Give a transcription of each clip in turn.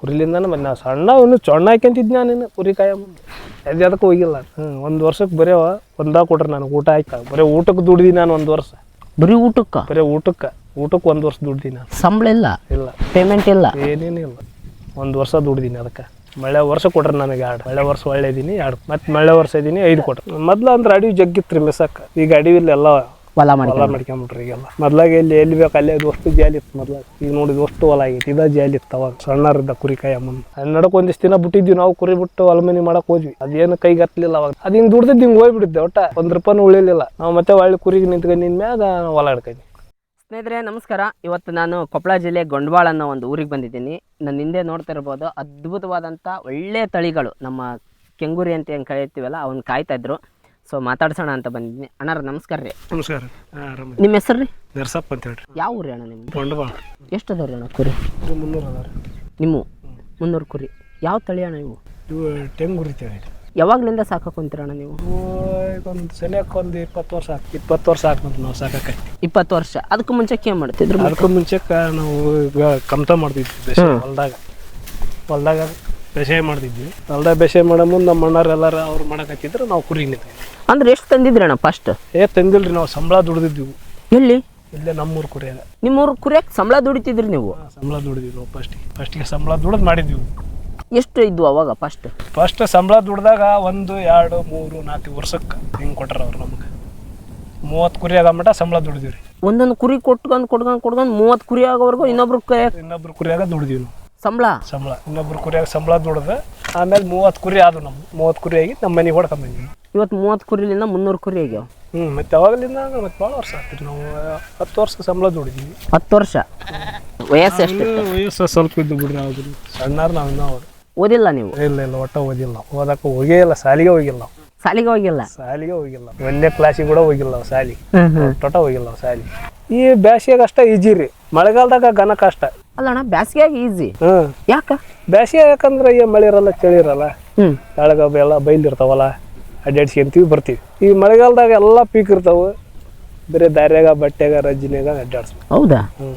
ಕುರಿಲಿಂದಾನೆ ಮತ್ತೆ ನಾವು ಸಣ್ಣ ಇನ್ನು ಚೊಣ್ಣ ಹಾಕ್ಯಂತಿದ್ ನಾನು ಕುರಿ ಕಾಯ. ಮುಂದೆ ಅದು ಅದಕ್ಕೆ ಹೋಗಿಲ್ಲ. ಹ್ಞೂ ಒಂದು ವರ್ಷಕ್ಕೆ ಬರೀ ಒಂದಾಗ ಕೊಟ್ರೆ ನನಗೆ ಊಟ ಹಾಕ ಬರೀ ಊಟಕ್ಕೆ ದುಡ್ದಿ ನಾನು ಒಂದು ವರ್ಷ. ಬರೀ ಊಟಕ್ಕ? ಬರೀ ಊಟಕ್ಕೆ. ಊಟಕ್ಕೆ ಒಂದು ವರ್ಷ ದುಡ್ದಿ ನಾನು. ಸಂಬಳ ಇಲ್ಲ? ಇಲ್ಲ. ಪೇಮೆಂಟ್ ಇಲ್ಲ? ಏನೇನು ಇಲ್ಲ. ಒಂದು ವರ್ಷ ದುಡ್ದೀನಿ ಅದಕ್ಕೆ. ಮಳೆ ವರ್ಷ ಕೊಟ್ರೆ ನನಗೆ ಎರಡು. ಮಳೆ ವರ್ಷ ಒಳ್ಳೆ ಇದೀನಿ ಎರಡು. ಮತ್ತೆ ಮಳೆ ವರ್ಷ ಇದೀನಿ ಐದು ಕೊಟ್ರು. ಮೊದ್ಲು ಅಂದ್ರೆ ಅಡಿವಿ ಜಗ್ಗಿತ್ತು ರೀ ಮೆಸಕ್ಕೆ. ಈಗ ಅಡವಿಲ್ಲ ಎಲ್ಲ ಹೊಲ ಮಾಡಿ ಹೊಲ ಮಾಡ್ಕೊಂಬಿಟ್ರಿ ಈಗೆಲ್ಲ. ಮೊದ್ಲಾಗ ಇಲ್ಲಿ ಎಲ್ಲಿ ಬೇಕು ಅಲ್ಲೇ ದೋಸ್ತು ಜಾಲಿ ಇತ್ತು ಮೊದ್ಲ ಈಗ ನೋಡಿ ದೋಸ್ತು ಹೊಲ ಆಗೈತಿ ಇದ ಜಾಲಿ ಇತ್ತು ಅವಾಗ. ಸಣ್ಣರಿದ್ದ ಕುರಿ ಕಾಯ ಮುಂದೆ ನಡಕ್ ಒಂದಿಷ್ಟು ದಿನ ಬಿಟ್ಟಿದ್ವಿ ನಾವು ಕುರಿ ಬಿಟ್ಟು ಹೊಲಮನಿ ಮಾಡಕ್ ಹೋದ್ವಿ. ಅದೇನು ಕೈಗೆ ಹತ್ತಲಿಲ್ಲ ಅವಾಗ. ಅದು ಹಿಂಗೆ ದುಡ್ದಿದ್ದು ಹಿಂಗೆ ಹೋಗ್ಬಿಟ್ಟಿದ್ದೆ ಒಟ್ಟ. ಒಂದ್ ರೂಪಾಯಿ ಉಳಿಲಿಲ್ಲ. ನಾವು ಮತ್ತೆ ಒಳ್ಳೆ ಕುರಿಗೆ ನಿಂತ್ಕೊಂಡು ನಿನ್ ಮ್ಯಾಗ ಹೊಲ ಹಿಡ್ಕೊಂಡ್ವಿ ಸ್ನೇಹಿತರೆ ನಮಸ್ಕಾರ. ಇವತ್ತು ನಾನು ಕೊಪ್ಪಳ ಜಿಲ್ಲೆ ಗೊಂಡವಾಳ ಅನ್ನೋ ಒಂದು ಊರಿಗೆ ಬಂದಿದ್ದೀನಿ. ನನ್ನ ಹಿಂದೆ ನೋಡ್ತಾ ಇರ್ಬೋದು ಅದ್ಭುತವಾದಂಥ ಒಳ್ಳೆ ತಳಿಗಳು. ನಮ್ಮ ಕೆಂಗುರಿ ಅಂತ ಏನು ಕರೀತೀವಲ್ಲ ಅವನು ಕಾಯ್ತಾ ಇದ್ರು. ಸೊ ಮಾತಾಡ್ಸೋಣ ಅಂತ ಬಂದಿದ್ದೀನಿ ಅಣ್ಣಾರ ನಮಸ್ಕಾರ ರೀ. ನಮಸ್ಕಾರ ನಿಮ್ಮ ಹೆಸರು ರೀ? ನರ್ಸಪ್ಪ ಅಂತ ಹೇಳ್ರಿ ಯಾವ ಊರಿ ಅಣ್ಣ ನಿಮ್ಮ ಬಂಡವಾಳ. ಎಷ್ಟು ಅದಾವ್ರಿ ಅಣ್ಣ ಕುರಿ? ಮುನ್ನೂರು ಅದಾರ ನಿಮ್ಮ? ಮುನ್ನೂರು ಕುರಿ. ಯಾವ ತಳಿ ಅಣ್ಣ ಇವು? ಇವು ಟೆಂಗ್ ಉರಿತೇವೆ ಯಾವಾಗ್ಲಿಂದ ಸಾಕಾಕೊಂತೀರ ಅಣ್ಣ ನೀವು? ಒಂದು ಸನಿಯಕ್ಕೆ ಒಂದು ಇಪ್ಪತ್ತು ವರ್ಷ ಆಯ್ತು ಇಪ್ಪತ್ತು ವರ್ಷ ಆಯ್ತು ನಾವು ಸಾಕಕ್ಕೆ ಇಪ್ಪತ್ತು ವರ್ಷ. ಅದಕ್ಕೂ ಮುಂಚೆಕ್ಕೆ ಏನು ಮಾಡ್ತಿದ್ರು ಅದಕ್ಕೂ ಮುಂಚೆಕ್ಕೆ ನಾವು ಕಮ್ತ ಮಾಡ್ತಿದ್ವಿ ಹೊಲ್ದಾಗ. ಹೊಲ್ದಾಗ ಬೇಸಾಯ ಮಾಡ್ತಿದ್ವಿ. ಅಲ್ದ ಬೇಸಾಯ ಮಾಡೋ ಮುಂದೆ ನಮ್ಮ ಅಣ್ಣಾರು ಎಲ್ಲಾರು ಅವ್ರು ಮಾಡಕತ್ತಿದ್ರು ನಾವು ಕುರಿ ಅಂದ್ರೆ ಎಷ್ಟು ತಂದಿದ್ರಿ ಅಣ್ಣ ಫಸ್ಟ್ ಏ ತಂದಿಲ್ರಿ ನಾವು ಸಂಬಳ ದುಡ್ದಿದ್ವಿ. ಎಲ್ಲಿ? ಇಲ್ಲೇ ನಮ್ಮೂರು ಕುರಿಯಾಗ. ನಿಮ್ಮೂರು ಕುರಿಯಕ್ಕೆ ಸಂಬಳ ದುಡಿತಿದ್ರಿ ನೀವು? ಸಂಬಳ ದುಡಿದ್ವಿ ನಾವು ಫಸ್ಟಿಗೆ ಫಸ್ಟಿಗೆ ಸಂಬಳ ದುಡ್ದು ಮಾಡಿದ್ವಿ. ಎಷ್ಟು ಇದ್ವು ಅವಾಗ ಫಸ್ಟ್ ಫಸ್ಟ್ ಸಂಬಳ ದುಡ್ದಾಗ ಒಂದು ಎರಡು ಮೂರು ನಾಲ್ಕು ವರ್ಷಕ್ಕೆ ಹಿಂಗೆ ಕೊಟ್ರ ಅವ್ರು ನಮ್ಗೆ. ಮೂವತ್ತು ಕುರಿ ಆಗೋ ಮಟ್ಟ ಸಂಬಳ ದುಡಿದ್ವಿ ರೀ ಒಂದೊಂದು ಕುರಿ ಕೊಟ್ಕೊಂಡು ಕೊಡ್ಕೊಂಡು ಕೊಡ್ಕೊಂಡು ಮೂವತ್ತು ಕುರಿ ಆಗೋವರೆಗೂ ಇನ್ನೊಬ್ರು ಇನ್ನೊಬ್ರು ಕುರಿಯಾಗ ದುಡಿದ್ವಿ ನಾವು. ಸಂಬಳ? ಸಂಬಳ. ಇನ್ನೊಬ್ರು ಕುರಿಯಾಗ ಸಂಬಳ ದುಡ್ದು ಆಮೇಲೆ ಮೂವತ್ತು ಕುರಿ ಆದವು ನಮ್ಮ ಮೂವತ್ತು ಕುರಿ ಆಗಿ ನಮ್ಮ ಮನೆಗೆ ಹೊಡ್ಕೊಂಬಂದ್ವಿ ಇವತ್ತು ಮೂವತ್ತು ಕುರಿಲಿಂದ ಮುನ್ನೂರು ಕುರಿ ಆಗ್ಯಾವ? ಹ್ಞೂ ಮತ್ತೆ ಅವಾಗಲಿಂದ ಮತ್ತೆ ಭಾಳ ವರ್ಷ ಆಗ್ತೀರಿ ನಾವು ಹತ್ತು ವರ್ಷ ಸಂಬಳ ದುಡಿದೀವಿ. ಹತ್ತು ವರ್ಷ? ವಯಸ್ಸು ಎಷ್ಟು? ವಯಸ್ಸು ಸ್ವಲ್ಪ ಇದ್ದು ಬಿಡ್ರಿ ನಾವು ಸಣ್ಣಾರು ನಾವು ಇನ್ನೂ ಓದಿಲ್ಲ ನೀವು? ಇಲ್ಲ ಇಲ್ಲ ಒಟ್ಟ ಓದಿಲ್ಲ. ನಾವು ಓದಕ್ಕೆ ಹೋಗೇ ಇಲ್ಲ ಶಾಲಿಗೆ ಹೋಗಿಲ್ಲ ನಾವು. ಸಾಲಿಗೆ ಹೋಗಿಲ್ಲ? ಶಾಲಿಗೆ ಹೋಗಿಲ್ಲ. ಒಂದೇ ಕ್ಲಾಸಿಗೆ ಕೂಡ ಹೋಗಿಲ್ಲ ನಾವು ಶಾಲಿ ಟೊಟ ಹೋಗಿಲ್ಲ ಸಾಲಿ. ಈ ಬ್ಯಾಸಿಗೆ ಅಷ್ಟ ಈಜಿ ರೀ. ಮಳೆಗಾಲದಾಗ ಘನ ಕಷ್ಟ. ಅಲ್ಲ ಅಣ್ಣ ಬ್ಯಾಸಿಗೆಯಾಗಿ ಈಜಿ ಹ್ಞೂ ಯಾಕ? ಬ್ಯಾಸಿಗೆ ಯಾಕಂದ್ರೆ ಏ ಮಳೆ ಇರಲ್ಲ ಚಳಿ ಇರಲ್ಲ ಹ್ಮ್. ಕೆಳಗ ಎಲ್ಲ ಬೈಲಿರ್ತಾವಲ್ಲ? ಅಡ್ಡಾಡ್ಸ್ಕೊಂತೀವಿ ಬರ್ತೀವಿ. ಈ ಮಳೆಗಾಲದಾಗ ಎಲ್ಲ ಪೀಕ್ ಇರ್ತಾವ. ಬರೀ ದಾರ್ಯಾಗ ಬಟ್ಟೆಗ ರಜ್ಜಿನಾಗ ಅಡ್ಡಾಡ್ಸ್ ಹೌದಾ? ಹ್ಞೂ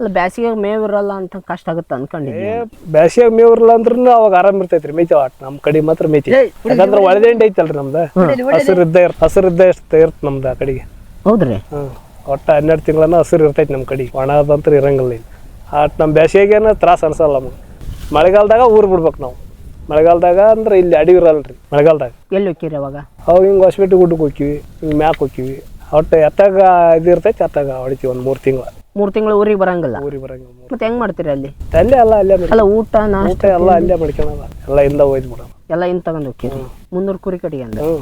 ಅಲ್ಲ ಬ್ಯಾಸಿಗೆ ಮೇವ್ ಇರಲ್ಲ ಅಂತ ಕಷ್ಟ ಆಗುತ್ತೆ ಅನ್ಕೊಂಡಿದ್ದೆ ಬ್ಯಾಸಿಯಾಗ ಮೇವ್ ಇರಲ್ಲ ಅಂದ್ರೂ ಅವಾಗ ಆರಾಮ್ ಇರ್ತೈತ್ರಿ ಮೇತಿ ಆಟ ನಮ್ಮ ಕಡೆ ಮಾತ್ರ ಮೇತಿ ಯಾಕಂದ್ರೆ ಒಳದಂಡಿ ಐತಲ್ರಿ ನಮ್ದು. ಹಸಿರು ಇದ್ದ ಇರ್ತ ಹಸಿರು ಇದ್ದ ಇರ್ತ ಇರ್ತ ನಮ್ದು ಆ ಕಡೆಗೆ. ಹೌದ್ರಿ? ಹ್ಮ್. ಒಟ್ಟ ಹನ್ನೆರಡು ತಿಂಗಳನ್ನ ಹಸಿರು ಇರ್ತೈತಿ ನಮ್ಮ ಕಡೆ. ಒಣದಂತ್ರ ಇರಂಗಿಲ್ಲ ಇಲ್ಲಿ. ಆಟ ನಮ್ಮ ಬ್ಯಾಸಿಗೆನ ತ್ರಾಸ ಅನ್ಸಲ್ಲ ನಮ್ಗೆ. ಮಳೆಗಾಲದಾಗ ಊರ್ ಬಿಡ್ಬೇಕು ನಾವು. ಮಳೆಗಾಲದಾಗ ಅಂದ್ರೆ ಇಲ್ಲಿ ಅಡಿ ಇರಲ್ರಿ ಮಳೆಗಾಲದಾಗ. ಎಲ್ಲಿ ಹೋಗ್ತೀರಿ ಅವಾಗ? ಅವಾಗ ಹಿಂಗೆ ಹೊಸಪೇಟೆ ಗುಡ್ಡಕ್ಕೆ ಹೋಗ್ತೀವಿ ಹಿಂಗೆ ಮ್ಯಾಕ್ ಹೋಗ್ತೀವಿ ಒಟ್ಟು ಎತ್ತಾಗ ಇದು ಇರ್ತೈತಿ ಎತ್ತಾಗ ಹೊಡಿತೀವಿ ಒಂದು ಮೂರು ತಿಂಗಳು. ಮೂರು ತಿಂಗಳು ಊರಿಗೆ ಬರಂಗಿಲ್ಲ. ಊರಿಗೆ ಬರಂಗಿಲ್ಲ ಮೂರ್- ಮತ್ತೆ ಹೆಂಗ್ ಮಾಡ್ತೀರಿ ಅಲ್ಲಿ? ಅಲ್ಲೇ ಅಲ್ಲ ಅಲ್ಲೇ ಮಾಡ್ಕೊಂಡ್- ಅಲ್ಲ ಊಟ ನಾಷ್ಟ ಊಟ ಎಲ್ಲ ಅಲ್ಲೇ ಮಾಡ್ಕೊಳಲ್ಲ ಎಲ್ಲ ಇಂದ ಒಯ್ದು ಬಿಡೋದು. ಎಲ್ಲ ಇನ್ ತಗೊಂಡ್ ಹೋಗ್ತೀರಿ? ಮುನ್ನೂರು ಕುರಿ ಹ್ಞೂ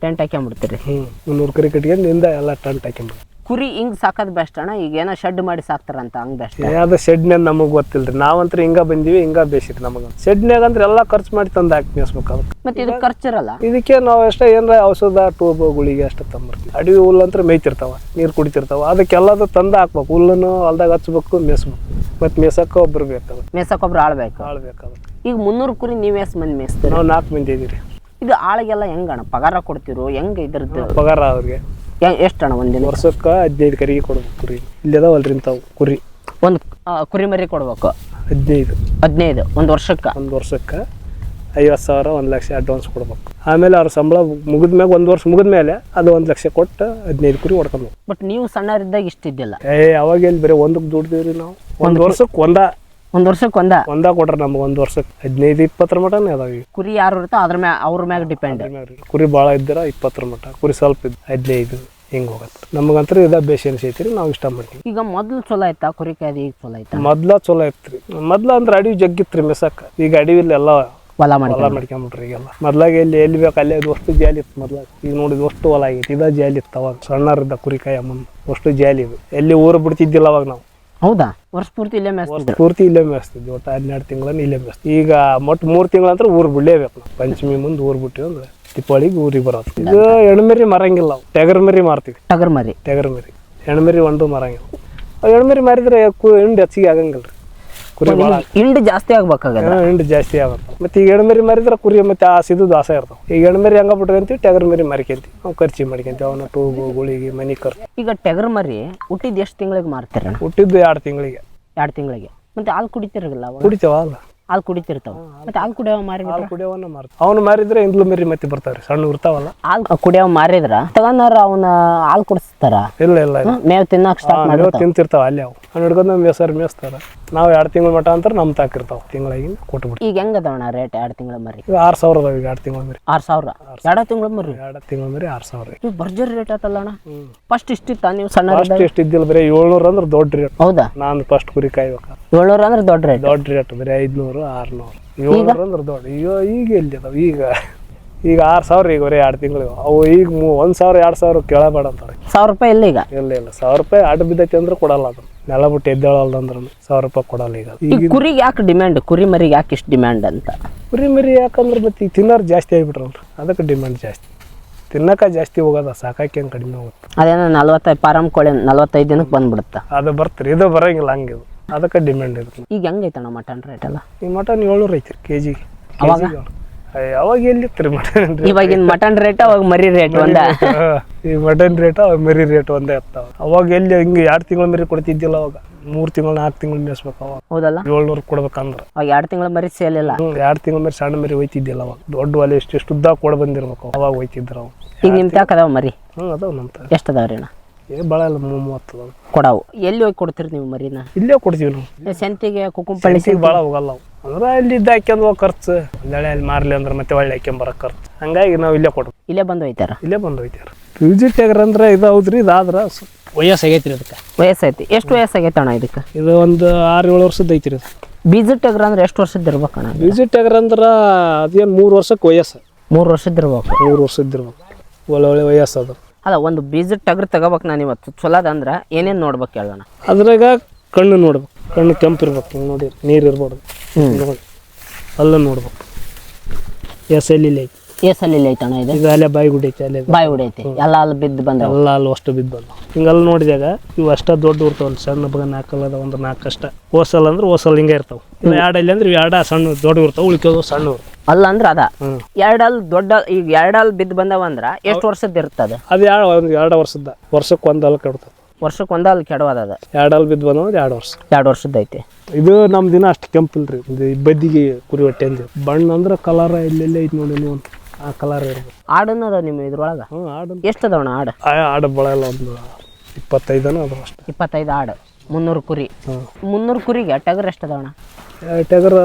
ಟೆಂಟ್ ಹಾಕ್ಯಾಂಬಿಡ್ತೀರಿ? ಹ್ಞೂ ಮುನ್ನೂರು ಕರಿ ಕಟ್ಕೊಂಡು ಇಂದ ಎಲ್ಲ ಟಂಟ್ ಹಾಕ್ಯಂಬಿಡು ಕುರಿ ಹಿಂಗ್ ಸಾಕೋದ್ ಬೆಸ್ಟ್ ಅಣ್ಣ. ಈಗ ಏನೋ ಶೆಡ್ ಮಾಡಿ ಸಾಕ್ತಾರಂತ ಹಂಗ್ ಬೆಸ್ಟ್ ಯಾವ್ದು ಶೆಡ್ನ್ಯಾಗ ನಮಗೆ ಗೊತ್ತಿಲ್ರಿ. ನಾವಂತ್ರ ಹಿಂಗ ಬಂದಿವಿ ಹಿಂಗ ಬೇಸಿರಿ ನಮಗೆ. ಶೆಡ್ನ್ಯಾಗ ಅಂದ್ರೆ ಎಲ್ಲಾ ಖರ್ಚು ಮಾಡಿ ತಂದು ಹಾಕಿ ಮೇಸ್ಬೇಕು ಅದಕ್ಕೆ. ಮತ್ತೆ ಇದು ಖರ್ಚಿರಲ್ಲ? ಇದಕ್ಕೆ ನಾವು ಅಷ್ಟೇ ಏನಾರ ಔಷಧ ಟೂಬ್ ಗುಳಿಗೆ ಅಷ್ಟೇ ತಂಬರ್ತೀವಿ ಅಡವಿ ಹುಲ್ಲು ಅಂತ ಮೇಯ್ತಿರ್ತಾವ ನೀರು ಕುಡಿತಿರ್ತಾವ. ಅದಕ್ಕೆಲ್ಲದು ತಂದ ಹಾಕ್ಬೇಕು. ಹುಲ್ಲನ್ನು ಹೊಲ್ದಾಗ ಹಚ್ಬೇಕು ಮೇಸ್ಬೇಕು. ಮತ್ತೆ ಮೇಸಕ್ಕ ಒಬ್ರು ಬೇಕಲ್ಲ ಮೇಸಕ್ಕ ಒಬ್ರು ಆಳ್ಬೇಕು ಆಳ್ ಬೇಕಾದ. ಈಗ ಮುನ್ನೂರು ಕುರಿ ನೀವ್ ಎಷ್ಟ್ ಮಂದಿ ಮೇಯಿಸ್ತೀರಿ ನಾವು ನಾಲ್ಕು ಮಂದಿ ಇದೀರಿ ಇದು ಆಳಿಗೆಲ್ಲ ಹೆಂಗ್ ಅಣ್ಣ? ಪಗಾರ ಕೊಡ್ತಿರೋ? ಹೆಂಗ್ ಇದ್ರದ್ದು? ಪಗಾರ ಅವ್ರಿಗೆ. ಎಷ್ಟು ಅಣ್ಣ ಒಂದಿನ ವರ್ಷಕ್ಕೆ ಹದಿನೈದು ಕರಿಗೆ ಕೊಡ್ಬೇಕು ಕುರಿ. ಇಲ್ಲಿ ಅದಾವಲ್ರಿ ಇಂಥವು ಕುರಿ. ಒಂದು ಕುರಿ ಮರಿ ಕೊಡ್ಬೇಕು? ಹದಿನೈದು. ಹದಿನೈದು ಒಂದು ವರ್ಷಕ್ಕೆ? ಒಂದು ವರ್ಷಕ್ಕೆ ಐವತ್ತು ಸಾವಿರ ಒಂದು ಲಕ್ಷ ಅಡ್ವಾನ್ಸ್ ಕೊಡ್ಬೇಕು. ಆಮೇಲೆ ಅವ್ರ ಸಂಬಳ ಮುಗಿದ ಮ್ಯಾಗ ಒಂದು ವರ್ಷ ಮುಗಿದ ಮೇಲೆ ಅದು ಒಂದು ಲಕ್ಷ ಕೊಟ್ಟು ಹದಿನೈದು ಕುರಿ ಹೊಡ್ಕೊಂಡು ಬಟ್ ನೀವು ಸಣ್ಣರಿದ್ದಾಗ ಇಷ್ಟಿದ್ದಿಲ್ಲ ಏ ಅವಾಗ ಎಲ್ಲಿ ಬರೀ ಒಂದಕ್ಕೆ ದುಡ್ದಿವ್ರಿ ನಾವು? ಒಂದು ವರ್ಷಕ್ಕೆ ಒಂದ ಒಂದು ವರ್ಷಕ್ಕೆ ಒಂದ? ಒಂದ ಕೊಟ್ರ ನಮ್ಗೆ ಒಂದ್ ವರ್ಷಕ್ಕೆ. ಹದಿನೈದು ಇಪ್ಪತ್ತರ ಮಟನೇ ಅದಾವ ಈಗ ಕುರಿ ಯಾರು ಇರುತ್ತೋ ಅದ್ರ ಮ್ಯಾಗ ಅವ್ರ ಮ್ಯಾಗ ಡಿಪೆಂಡ್ ಕುರಿ ಭಾಳ ಇದ್ದೀರ ಇಪ್ಪತ್ತರ ಮಟ ಕುರಿ ಸ್ವಲ್ಪ ಇದ್ದು ಹದಿನೈದು ಹಿಂಗೆ ಹೋಗತ್ತೆ. ನಮಗಂತ್ರ ಇದ ಬೇಸಿ ಅನ್ಸೈತಿ ನಾವು ಇಷ್ಟ ಮಾಡ್ತೀವಿ. ಈಗ ಮೊದ್ಲು ಚಲೋ ಆಯ್ತಾ? ಕುರಿ ಕಾಯ್ದು ಈಗ ಚಲೋ ಆಯ್ತಾ? ಮೊದ್ಲ ಚಲೋ ಇತ್ರಿ ಮೊದ್ಲ ಅಂದ್ರೆ ಅಡವಿ ಜಗ್ಗಿತ್ರಿ ಮೆಸಕ್ಕ. ಈಗ ಅಡವಿಲ್ಲ ಎಲ್ಲ ಹೊಲ ಮಾಡಿ ಹೊಲ ಮಾಡ್ಕೊಂಬಿಟ್ರಿ ಈಗೆಲ್ಲ. ಮೊದ್ಲಾಗ ಎಲ್ಲಿ ಎಲ್ಲಿ ಬೇಕು ಅಲ್ಲೇ ಅದು ಅಷ್ಟು ಜಾಲಿ ಇತ್ತು ಮೊದ್ಲಾಗ. ಈಗ ನೋಡಿದ ಅಷ್ಟು ಹೊಲ ಆಗೈತಿ ಇದ ಜಾಲಿ ಇತ್ತು ಅವಾಗ. ಸಣ್ಣರಿದ್ದ ಕುರಿ ಕಾಯ ಮುಂದೆ ಅಷ್ಟು ಜಾಲಿ ಇದು. ಎಲ್ಲಿ ಊರು ಬಿಡ್ತಿದ್ದಿಲ್ಲ ಅವಾಗ ನಾವು. ಹೌದಾ? ವರ್ಷ ಪೂರ್ತಿ ಇಲ್ಲೇ ಮೇಯಿಸ್ತಿದ್ರು ಪೂರ್ತಿ ಇಲ್ಲೇ ಮೇಯಿಸ್ತಿದ್ವಿ ಒಟ್ಟು ಹನ್ನೆರಡು ತಿಂಗಳನ್ನ ಇಲ್ಲೇ ಮೇಯಿಸ್ತೀವಿ ಈಗ ಮೊಟ್ಟ ಮೂರು ತಿಂಗಳಂತ್ರ ಊರು ಬಿಡಲೇಬೇಕು ನಾವು. ಪಂಚಮಿ ಮುಂದೆ ಊರು ಬಿಟ್ಟಿವಿ ಅಂದ್ರೆ ದೀಪಾವಳಿಗೆ ಊರಿಗೆ ಬರೋದು. ಇದು ಎಣ್ಮರಿ ಮರಂಗಿಲ್ಲ ನಾವು. ಟೆಗರ್ ಮರಿ ಮಾರ್ತೀವಿ. ಟಗರ್ ಮರಿ. ಟೆಗರ್ ಮರಿ. ಎಣ್ಮರಿ ಒಂದು ಮರಂಗಿಲ್ಲ. ಅವು ಎಣ್ಮರಿ ಮಾರಿದ್ರೆ ಕು ಹಿಂಡು ಹೆಚ್ಚಿಗೆ ಆಗಂಗಿಲ್ಲ ರೀ ಕುರಿ ಭಾಳ ಹಿಂಡು ಜಾಸ್ತಿ ಆಗ್ಬೇಕಾಗಲ್ಲ? ಹಿಂಡು ಜಾಸ್ತಿ ಆಗುತ್ತೆ ಮತ್ತೆ ಈಗ ಎಣ್ಮರಿ ಮಾರಿದ್ರೆ ಕುರಿ ಮತ್ತೆ ಆ ಸಿದ್ದು ದಾಸ ಇರ್ತಾವೆ. ಈಗ ಎಣ್ಮರಿ ಹಂಗ ಬಿಟ್ಕೊಂತೀವಿ ಟಗರ್ ಮರಿ ಮಾರ್ಕೊಂತೀವಿ. ನಾವು ಖರ್ಚಿ ಮಾಡ್ಕೊಂತೀವಿ ಅವನ ಟೂಬು ಗುಳಿಗೆ ಮನಿ ಖರ್ಚು ಈಗ ಟಗರ್ ಮರಿ ಹುಟ್ಟಿದ್ ಎಷ್ಟು ತಿಂಗಳಿಗೆ ಮಾರ್ತೀರ? ಹುಟ್ಟಿದ್ದು ಎರಡು ತಿಂಗಳಿಗೆ. ಎರಡು ತಿಂಗಳಿಗೆ. ಮತ್ತೆ ಹಾಲು ಕುಡಿತಿರಲ್ಲ ಕುಡಿತಾವ ಅಲ್ಲ ಹಾಲು ಕುಡಿತಿರ್ತಾವ. ಮತ್ತೆ ಹಾಲು ಕುಡಿಯೋ ಮಾರಿ ಹಾಲು ಕುಡಿಯವನ್ನ ಮಾರ್ತಾವ. ಅವನು ಮಾರಿದ್ರೆ ಇಂದ್ಲು ಮರಿ ಮತ್ತೆ ಬರ್ತಾವ್ರಿ ಸಣ್ಣ ಇರ್ತಾವಲ್ಲ. ಹಾಲು ಕುಡಿಯೋ ಮಾರಿದ್ರ ತಗೊಂಡಾರ ಅವನ ಹಾಲು ಕುಡಿಸ್ತಾರ? ಇಲ್ಲ ಇಲ್ಲ. ಮೇವ್ ತಿನ್ನಕ್ ಸ್ಟಾರ್ಟ್ ಮಾಡಿ ತಿಂತಿರ್ತಾವ ಅಲ್ಲಿ ಅವು. ಅವ್ನು ಹಿಡ್ಕೊಂಡು ಮೇಸರ್ ಮೇಯಿಸ್ತಾರ ನಾವು ಎರಡು ತಿಂಗಳ ಮಟ್ಟ ಅಂತ ನಮ್ಮ ತಾಕಿರ್ತಾವ ತಿಂಗಳಿಗೆ ಕೊಟ್ಬಿಟ್ಟು ಈಗ ಹೆಂಗ್ ಅದಾವಣ ರೇಟ್ ಎರಡು ತಿಂಗಳ ಮರಿ? ಈಗ ಆರು ಸಾವಿರ ಅದಾವ ಈಗ ಎರಡು ತಿಂಗಳ ಮರಿ. ಆರು ಸಾವಿರ? ಎರಡು ತಿಂಗಳ ಮರಿ? ಎರಡು ತಿಂಗಳ ಮರಿ ಆರು ಸಾವಿರ. ಈಗ ಭರ್ಜರಿ ರೇಟ್ ಆತಲ್ಲ ಅಣ್ಣ. ಫಸ್ಟ್ ಇಷ್ಟಿತ್ತ ನೀವು ಸಣ್ಣ ಫಸ್ಟ್ ಎಷ್ಟು ಇದ್ದಿಲ್ಲ ಬರೀ ಏಳ್ನೂರು ಅಂದ್ರೆ ದೊಡ್ಡ ರೇಟ್ ಹೌದಾ? ನಾನು ಫಸ್ಟ್ ಕುರಿ ಕಾಯ್ಬೇಕ. ಏಳ್ನೂರ ಅಂದ್ರೆ ದೊಡ್ಡ ರೇಟ್ ದೊಡ್ಡ ರೇಟ್ ಬರೀ ಐದ್ನೂರು ಆರ್ನೂರು. ಏಳ್ನೂರು ಅಂದ್ರೆ ದೊಡ್ಡ. ಅಯ್ಯೋ ಈಗ ಎಲ್ಲಿ ಅದಾವ? ಈಗ. ಈಗ ಆರು ಸಾವಿರ ಈಗ ಬರೀ ಎರಡು ತಿಂಗಳು ಅವು ಈಗ ಮೂ ಒಂದು ಸಾವಿರ ಎರಡು ಸಾವಿರ ಕೇಳಬೇಡ ಅಂತಾರೆ ಸಾವಿರ ರೂಪಾಯಿ ಇಲ್ಲ ಈಗ. ಇಲ್ಲ ಇಲ್ಲ. ಸಾವಿರ ರೂಪಾಯಿ ಅಡ್ಡ ಬಿದ್ದೈತಿ ಅಂದ್ರೆ ಕೊಡಲ್ಲ ಅದು. ನೆಲ ಬಿಟ್ಟು ಎದ್ದೇಳಲ್ಲ ಅಂದ್ರೆ ಸಾವಿರ ರೂಪಾಯಿ ಕೊಡಲ್ಲ ಈಗ ಈ ಕುರಿಗೆ ಯಾಕೆ ಡಿಮ್ಯಾಂಡ್ ಕುರಿ ಮರಿಗೆ ಯಾಕೆ ಇಷ್ಟು ಡಿಮ್ಯಾಂಡ್ ಅಂತ? ಕುರಿ ಮರಿ ಯಾಕಂದ್ರೆ ಮತ್ತೆ ಈಗ ತಿನ್ನೋರು ಜಾಸ್ತಿ ಆಗಿಬಿಟ್ರಲ್ರಿ. ಅದಕ್ಕೆ ಡಿಮ್ಯಾಂಡ್ ಜಾಸ್ತಿ. ತಿನ್ನಕ ಜಾಸ್ತಿ ಹೋಗೋದ ಸಾಕಾಕಿ ಹಂಗೆ ಕಡಿಮೆ ಹೋಗುತ್ತೆ ಅದೇನೋ ನಲ್ವತ್ತೈದು ಪಾರಂ ಕೋಳಿ ನಲ್ವತ್ತೈದು ದಿನಕ್ಕೆ ಬಂದ್ಬಿಡುತ್ತೆ? ಅದು ಬರ್ತಾರೆ. ಇದು ಬರೋಂಗಿಲ್ಲ ಹಂಗೆ ಅದಕ್ಕೆ ಡಿಮ್ಯಾಂಡ್ ಇರುತ್ತೆ. ಈಗ ಹೆಂಗೈತಣ್ಣ ಮಟನ್ ರೇಟ್ ಎಲ್ಲ? ಈ ಮಟನ್ ಏಳ್ನೂರು ಐತಿ ಕೆ ಜಿಗೆ ಅವಾಗ? ಅವಾಗ ಎಲ್ಲಿತ್ರಿ ಮಟನ್ ಇವಾಗಿನ ಮಟನ್ ರೇಟ್ ಅವಾಗ ಮರಿ ರೇಟ್ ಒಂದ. ಈ ಮಟನ್ ರೇಟ್ ಅವಾಗ ಮರಿ ರೇಟ್ ಒಂದೇ ಇರ್ತಾವ. ಅವಾಗ ಎಲ್ಲಿ ಹಿಂಗೆ ಎರಡು ತಿಂಗಳ ಮರಿ ಕೊಡ್ತಿದ್ದಿಲ್ಲ ಅವಾಗ? ಮೂರ್ ತಿಂಗಳ ನಾಲ್ಕು ತಿಂಗಳ ಮೇಯಿಸ್ಬೇಕು ಅವಾಗ. ಹೌದಲ್ಲ? ಏಳ್ನೂರು ಕೊಡ್ಬೇಕಂದ್ರೆ. ಅವಾಗ ಎರಡು ತಿಂಗಳ ಮರಿ ಸೇಲ್ ಇಲ್ಲ. ಎರಡು ತಿಂಗಳ ಮರಿ ಸಣ್ಣ ಮರಿ ಒಯ್ತಿದ್ದಿಲ್ಲ ಅವಾಗ. ದೊಡ್ಡ ಒಲೆ ಎಷ್ಟು ಎಷ್ಟು ಉದ್ದ ಕೊಡ್ ಬಂದಿರ್ಬೇಕು ಅವಾಗ ಒಯ್ತಿದ್ರು ಅವಾಗ. ಈಗ ತಾಕ ಅದಾವ ಮರಿ? ಹ್ಞೂ ಅದಾವ ನಮ್ಮ ಎಷ್ಟ್ ಎಷ್ಟು ಅದಾವ್ರಿ ಅಣ್ಣ? ಏ ಭಾಳ ಇಲ್ಲ ಮೂ- ಮೂವತ್ತು ಅದಾವ ಕೊಡಾವು. ಎಲ್ಲಿ ಹೋಗಿ ಕೊಡ್ತೀರಿ ನೀವು ಮರಿನ? ಇಲ್ಲೇ ಕೊಡ್ತೀವಿ ನಾವು. ಸಂತಿಗೆ ಕುಕುಂಪಳ್ಳಿ ಪಳಿಸಿಗೆ ಭಾಳ ಹೋಗಲ್ಲ ಅವು. ಅಂದ್ರೆ ಅಲ್ಲಿ ಇದ್ದ ಹಾಕ್ಯಂದು ಹೋಗಿ ಖರ್ಚು. ಒಂದೆಳೆ ಅಲ್ಲಿ ಮಾರ್ಲಿ ಅಂದ್ರೆ ಮತ್ತೆ ಒಳ್ಳೆ ಹಾಕ್ಯಂಬರಕ್ಕೆ ಖರ್ಚು. ಹಂಗಾಗಿ ನಾವು ಇಲ್ಲೇ ಕೊಡ್ಬೇಕು ಇಲ್ಲೇ ಬಂದು ಹೋಯ್ತಾರ? ಇಲ್ಲೇ ಬಂದು ಹೋಯ್ತಾರ. ವಿಸಿಟ್ ಅಂದ್ರೆ ಇದು ಹೌದ್ರಿ ಇದಾದ್ರೆ ವಯಸ್ಸಾಗೈತಿ ರೀ ಅದಕ್ಕೆ. ವಯಸ್ಸೈತಿ ಎಷ್ಟು ವಯಸ್ಸಾಗೈತೆ ಅಣ್ಣ ಇದಕ್ಕೆ? ಇದು ಒಂದು ಆರು ಏಳು ವರ್ಷದ ಐತಿ ಇದು. ಬೀಜ ಟಗರ್ ಅಂದ್ರೆ ಎಷ್ಟು ವರ್ಷದ ಇರ್ಬೇಕಣ್ಣ ವಿಸಿಟ್ ಅಂದ್ರೆ ಅದೇನು ಮೂರು ವರ್ಷಕ್ಕೆ ವಯಸ್ಸು. ಮೂರು ವರ್ಷದ ಇರ್ಬೇಕು. ಮೂರು ವರ್ಷದ ಇರ್ಬೇಕು. ಒಳ್ಳೆ ಒಳ್ಳೆ ವಯಸ್ಸು ಅದು. ಅಲ್ಲ ಒಂದು ಬೀಜದ ಟಗರ್ ತಗೋಬೇಕು ನಾನು ಇವತ್ತು. ಚಲೋದ ಅಂದ್ರೆ ಏನೇನು ನೋಡ್ಬೇಕು ಹೇಳೋಣ ಅದ್ರಾಗ ಕಣ್ಣು ನೋಡ್ಬೇಕು. ಕಣ್ಣು ಕೆಂಪು ಇರ್ಬೇಕು ಹಿಂಗೆ ನೋಡಿ. ನೀರು ಇರ್ಬಾರ್ದು ನೋಡಿ. ಅಲ್ಲ ನೋಡ್ಬೇಕು. ಎಸ್ ಎಲ್ಲಿ ಐತಿ. ಏಸಲ್ಲಿ ಐತಣ್ಣ ಇದು? ಇದು ಅಲ್ಲೇ ಬಾಯಿ ಗುಡಿ ಐತಿ ಅಲ್ಲೇ ಬಾಯಿ ಹೊಡೈತಿ ಎಲ್ಲ ಅಲ್ಲಿ ಬಿದ್ದು ಬಂದ ಎಲ್ಲ ಅಲ್ಲಿ ಅಷ್ಟು ಬಿದ್ದು ಹಿಂಗೆ ಅಲ್ಲಿ ನೋಡಿದಾಗ ಇವು ಅಷ್ಟ ದೊಡ್ಡ ಇರ್ತಾವಲ್ಲ ಸಣ್ಣ ಬಗ ನಾಲ್ಕಲ್ಲ ಅದ ಒಂದು ನಾಲ್ಕು ಅಷ್ಟ ಓಸಲ್ ಅಂದ್ರೆ ಓಸಲ್ ಹಿಂಗೆ ಇರ್ತಾವೆ. ಎರಡು ಇಲ್ಲಿ ಅಂದ್ರೆ ಇವು ಎರಡು ಸಣ್ಣ ದೊಡ್ಡ ಇರ್ತಾವೆ ಉಳಿಕೋದು ಸಣ್ಣ ಇರ್ತಾವೆ. ಅಲ್ಲ ಅಂದ್ರೆ ಅದ. ಎರಡಲ್ ದೊಡ್ಡ ಈಗ ಎರಡಲ್ ಬಿದ್ದು ಬಂದವ ಅಂದ್ರ ಎಷ್ಟು ವರ್ಷದ ಇರ್ತದ? ಅದು ಎರಡು ಒಂದು ಎರಡು ವರ್ಷದ ವರ್ಷಕ್ಕೆ ಒಂದು ಅಲ್ಲ ಕೆಡ್ತದೆ. ವರ್ಷಕ್ಕೆ ಒಂದಲ್ ಕೆಡವದ ಎರಡಲ್ ಎರಡು ಅಲ್ಲಿ ಬಿದ್ದು ಬಂದ್ರೆ ಎರಡು ವರ್ಷ. ಎರಡು ವರ್ಷದ ಐತಿ. ಇದು ನಮ್ಮ ದಿನ ಅಷ್ಟು ಕೆಂಪಿಲ್ರಿ. ಇದು ಬದಿಗೆ ಕುರಿ ಹೊಟ್ಟೆ ಅಂದ್ರೆ ಬಣ್ಣ ಅಂದ್ರೆ ಕಲರ್ ಇಲ್ಲೆಲ್ಲ ಐತಿ ನೋಡಿ ನೀವು. ಆ ಕಲರ್ ಇರ್ಬೇಕು. ಆಡನ್ನ ಅದ ನಿಮ್ಮ ಇದ್ರೊಳಗೆ? ಹ್ಞೂ ಆಡು ಎಷ್ಟು ಅದಾವಣ ಆಡು? ಆ ಆಡು ಬಳಲ್ಲ ಒಂದು ಇಪ್ಪತ್ತೈದನ ಅದು ಅಷ್ಟು. ಇಪ್ಪತ್ತೈದು ಆಡು. ಮುನ್ನೂರು ಕುರಿ. ಮುನ್ನೂರು ಕುರಿಗೆ ಟಗರ್ ಎಷ್ಟು ಅದಾವಣ ಟಗರ್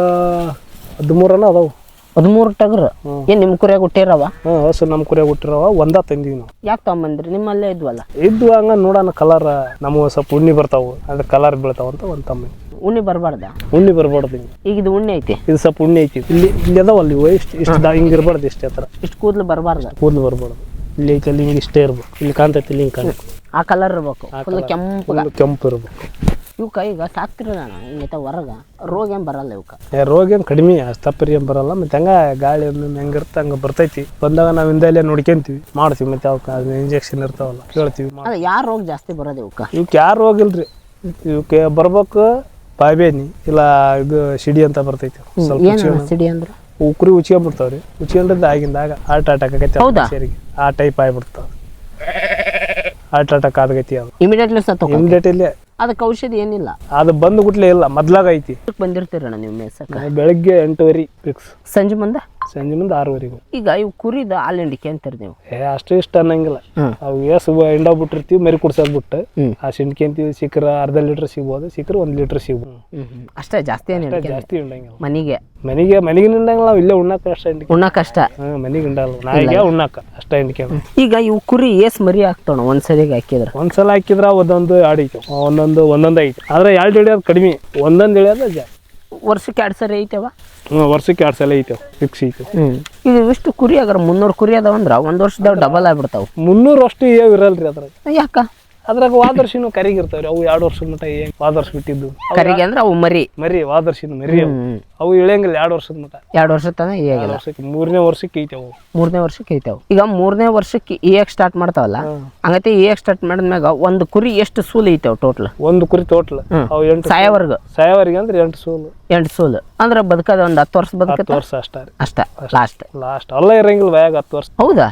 ಹದಿಮೂರನ ಅದಾವು. ಹದಿಮೂರು ಟಗರ್. ಏನ್ ನಿಮ್ ನಿಮ್ಮ ಕುರಿಯಾಗ ಹುಟ್ಟಿರವ? ಹಾಂ ಹಸು ನಮ್ಮ ಕುರಿಯಾಗ ಹುಟ್ಟಿರವ ಒಂದ ತಂದೀವಿ ನಾವು. ಯಾಕೆ ತಗೊಂಬಂದ್ರಿ? ನಿಮ್ಮಲ್ಲೇ ಇದ್ವಲ್ಲ. ಇದ್ದು ಹಂಗ ನೋಡೋಣ ಕಲರ್ ನಮಗೆ ಸ್ವಲ್ಪ ಉಣ್ಣಿ ಬರ್ತಾವು ಅಂದ್ರೆ ಕಲರ್ ಬೀಳ್ತಾವ ಅಂತ ಒಂದು ತಮ್ಮ. ಉಣ್ಣಿ ಬರಬಾರ್ದ? ಉಣ್ಣಿ ಬರಬಾರ್ದು ಹಿಂಗೆ. ಈಗ ಇದು ಉಣ್ಣಿ ಐತಿ? ಇದು ಸ್ವಲ್ಪ ಉಣ್ಣಿ ಐತಿ. ಇಲ್ಲಿ ಇಲ್ಲಿ ಅದಾವ ಅಲ್ಲಿ ಇಷ್ಟು ಇಷ್ಟು ದಾ ಹಿಂಗೆ ಇರಬಾರ್ದು ಇಷ್ಟೇ ಹತ್ರ ಇಷ್ಟು ಕೂದಲು ಬರಬಾರ್ದ? ಕೂದಲು ಬರಬಾರ್ದು. ಇಲ್ಲಿ ಐತಿ ಅಲ್ಲಿ ಹಿಂಗೆ ಇಷ್ಟೇ ಇರ್ಬೇಕು. ಇಲ್ಲಿ ಕಾಣ್ತೈತಿ ಇಲ್ಲಿ ಹಿಂಗೆ ಕಾಣ್ತೈತಿ. ಆ ಕಲರ್ ಇರ್ಬೇಕು. ಫುಲ್ ಕೆಂಪು ಕೆಂಪು ಇರ್ಬೇಕು. ಇವಕ್ಕ ಈಗ ಸಾಕ್ತಿರೋದಣ್ಣ ಹಿಂಗೈತೆ ಹೊರಗ. ರೋಗ ಏನ್ ಬರಲ್ಲ ಇವಕ್ಕ ಏ, ರೋಗ ಏನು ಕಡಿಮೆ ಅಸ್ತಪರಿ ಏನು ಬರಲ್ಲ. ಮತ್ತೆ ಹಂಗ ಗಾಳಿ ಹೆಂಗ ಹೆಂಗಿರುತ್ತೆ ಹಂಗೆ ಬರ್ತೈತಿ. ಬಂದಾಗ ನಾವು ಹಿಂದೆಲ್ಲೇ ನೋಡ್ಕೊಂತೀವಿ. ಮಾಡ್ತೀವಿ ಮತ್ತೆ ಅವಕ್ಕೆ ಇಂಜೆಕ್ಷನ್ ಇರ್ತಾವಲ್ಲ ಕೇಳ್ತೀವಿ. ಅಲ್ಲ ಯಾರ ರೋಗ ಜಾಸ್ತಿ ಬರೋದು ಇವಕ್ಕ ಇವಕ್ಕೆ ಯಾರು ರೋಗ ಇಲ್ರಿ? ಇವಕ್ಕೆ ಬರ್ಬೇಕು ಬಾಬೇನಿ ಇಲ್ಲ ಇದು ಸಿಡಿ ಅಂತ ಬರ್ತೈತಿ. ಸ್ವಲ್ಪ ಏನ ಸಿಡಿ ಅಂದ್ರೆ? ಉಕ್ರಿ ಉಚ್ಕೊಂಡ್ಬಿಡ್ತಾವ್ರಿ ಉಚ್ಕೊಂಡಿದ್ದು ಆಗಿಂದಾಗ ಹಾರ್ಟ್ ಅಟ್ಯಾಕ್ ಆಗೈತಿ ಹೌದಾ? ಮನುಷ್ಯರಿಗೆ ಆ ಟೈಪ್ ಆಗ್ಬಿಡ್ತಾವ. ಹಾರ್ಟ್ ಅಟ್ಯಾಕ್ ಆಗೈತಿ ಅದು ಇಮಿಡಿಯೇಟ್ಲಿ ಸತ್ತ ಇಮ್ಡಿಯೇಟ್ಲಿ ಅದಕ್ಕೆ ಔಷಧಿ ಏನಿಲ್ಲ. ಅದು ಬಂದು ಗುಟ್ಲೆ ಇಲ್ಲ ಮೊದ್ಲಾಗ ಐತಿ ಬಂದಿರ್ತೀರಣ್ಣ ನೀವು ಮೇಸಕ್ಕ ಬೆಳಗ್ಗೆ ಎಂಟುವರೆ ಫಿಕ್ಸ್ ಸಂಜೆ ಮುಂದೆ? ಸಂಜೆ ಮುಂದೆ ಆರೂವರೆಗೂ. ಈಗ ಇವು ಕುರಿದ ಹಾಲು ಹಿಂಡಿಕೆ ಅಂತೀರಿ ನೀವು. ಏ ಅಷ್ಟು ಇಷ್ಟ ಅನ್ನಂಗಿಲ್ಲ. ಅವು ಏಸು ಎಂಡ ಬಿಟ್ಟಿರ್ತೀವಿ ಮರಿ ಕುಡ್ಸೋದು ಬಿಟ್ಟು. ಆ ಸಿಂಡಿಕೆ ಸಿಂಡ್ಕೊಂತೀವಿ ಸಿಕ್ಕರ ಅರ್ಧ ಲೀಟ್ರ್ ಸಿಗ್ಬೋದು ಸಿಕ್ಕರ ಒಂದು ಲೀಟ್ರ್ ಸಿಗ್ಬೋದು. ಅಷ್ಟೇ ಜಾಸ್ತಿ ಏನು ಜಾಸ್ತಿ ಹಿಂಡಂಗಿಲ್ಲ ಮನಿಗೆ. ಮನೆಗೆ ಮನೆಗೆ ನಿಂಡಂಗಿಲ್ಲ ನಾವು ಇಲ್ಲೇ ಉಣ್ಣಾಕ ಕಷ್ಟ ಹಿಂಡಿಕೆ ಉಣ್ಣ ಕಷ್ಟ ಹಾಂ ಮನೆಗೆ ಹಿಂಡಲ್ಲ ನಾಯಿಗೆ ಉಣ್ಣಾಕ ಅಷ್ಟ ಹಿಂಡಿಕೆ ಈಗ ಇವು ಕುರಿ ಏಸ್ ಮರಿ ಹಾಕ್ತಾವ ಒಂದ್ ಸರಿಗೆ ಹಾಕಿದ್ರ? ಒಂದ್ಸಲ ಹಾಕಿದ್ರ ಒಂದೊಂದು ಆಡಿತು ಐತೆ. ಒಂದೊಂದು ಒಂದೊಂದು ಐತೆ. ಆದ್ರೆ ಎರಡು ಹಿಡಿಯೋದು ಕಡಿಮೆ. ಒಂದೊಂದು ಹಿಡಿಯೋದು ಜಾಸ್ತಿ. ವರ್ಷಕ್ಕೆ ಎರಡು ಸರಿ ಐತವ? ಹ್ಞೂ ವರ್ಷಕ್ಕೆ ಎರಡು ಸಲ ಐತೆ ಫಿಕ್ಸ್ ಐತೆ. ಇದು ಈಗ ಇಷ್ಟು ಕುರಿ ಅದ್ರ ಮುನ್ನೂರು ಕುರಿ ಅದಾವಂದ್ರ ಒಂದು ವರ್ಷದಾಗ ಡಬಲ್ ಆಗ್ಬಿಡ್ತಾವ. ಮುನ್ನೂರು ಅಷ್ಟು ಏವ್ ಇರಲ್ರಿ ಅದ್ರಾಗ. ಯಾಕ? ಅದ್ರಾಗ ವಾದರ್ಶಿನೂ ಕರಿಗಿರ್ತಾವ್ರಿ. ಅವು ಎರಡು ವರ್ಷದ ಮಟ್ಟ ಏನ್ ವಾದರ್ಶ ಬಿಟ್ಟಿದ್ದು. ಕರಿಗೆ ಅಂದ್ರೆ ಅವು ಮರಿ. ಮರಿ ವಾದರ್ಶಿನ ಮರಿ ಅವು. ಇಳಿಯಂಗಿಲ್ಲ ಎರಡು ವರ್ಷದ ಮಟ್ಟ. ಎರಡು ವರ್ಷ ತನಕ ಎರಡು ವರ್ಷಕ್ಕೆ ಮೂರನೇ ವರ್ಷಕ್ಕೆ ಐತೆ ಅವು. ಮೂರನೇ ವರ್ಷಕ್ಕೆ ಐತಾವ ಈಗ ಮೂರನೇ ವರ್ಷಕ್ಕೆ ಇಯಕ್ ಸ್ಟಾರ್ಟ್ ಮಾಡ್ತಾವಲ್ಲ ಹಂಗತೆ ಇಯಕ್ ಸ್ಟಾರ್ಟ್ ಮಾಡಿದ್ಮ್ಯಾಗ ಒಂದು ಕುರಿ ಎಷ್ಟು ಸೂಲ್ ಐತಾವ ಟೋಟಲ್ ಒಂದು ಕುರಿ ಟೋಟಲ್. ಅವು ಎಂಟು ಸಾಯವರ್ಗ? ಸಾಯವರಿಗೆ ಅಂದ್ರೆ ಎಂಟು ಸೂಲು. ಎಂಟು ಸೂಲ್. ಅಂದ್ರೆ ಬದುಕದ ಒಂದು ಹತ್ತು ವರ್ಷ ಬದುಕತ್ತ? ಹತ್ತು ವರ್ಷ ಅಷ್ಟ ರೀ. ಅಷ್ಟ ಲಾಸ್ಟ್ ಲಾಸ್ಟ್ ಅಲ್ಲ ಇರಂಗಿಲ್ಲ ವಯಾಗ ಹತ್ತು ವರ್ಷ. ಹೌದಾ?